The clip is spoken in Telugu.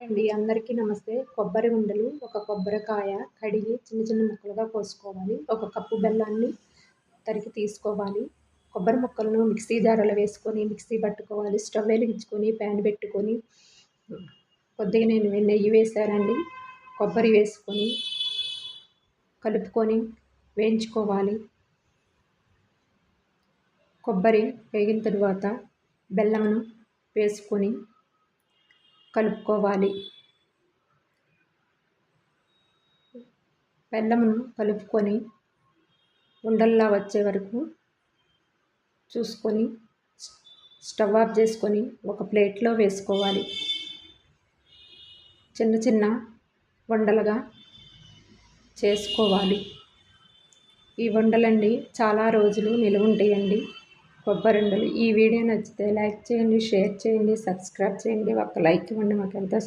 అండి. అందరికీ నమస్తే. కొబ్బరి ఉండలు ఒక కొబ్బరికాయ కడిగి చిన్న చిన్న ముక్కలుగా కోసుకోవాలి. ఒక కప్పు బెల్లాన్ని తరిగి తీసుకోవాలి. కొబ్బరి ముక్కలను మిక్సీ జారలో వేసుకొని మిక్సీ పట్టుకోవాలి. స్టవ్ వెలిగించుకొని ప్యాన్ పెట్టుకొని కొద్దిగా నేను నెయ్యి వేశానండి. కొబ్బరి వేసుకొని కలుపుకొని వేయించుకోవాలి. కొబ్బరి వేగిన తరువాత బెల్లమును వేసుకొని కలుపుకోవాలి. బెల్లమును కలుపుకొని ఉండల్లా వచ్చే వరకు చూసుకొని స్టవ్ ఆఫ్ చేసుకొని ఒక ప్లేట్లో వేసుకోవాలి. చిన్న చిన్న వండలుగా చేసుకోవాలి. ఈ వండలండి చాలా రోజులు నిలువ ఉంటాయండి. కొబ్బరి ఉండలు. ఈ వీడియో నచ్చితే లైక్ చేయండి షేర్ చేయండి సబ్స్క్రైబ్ చేయండి. ఒక లైక్ ఇవ్వండి మాకు ఎంతో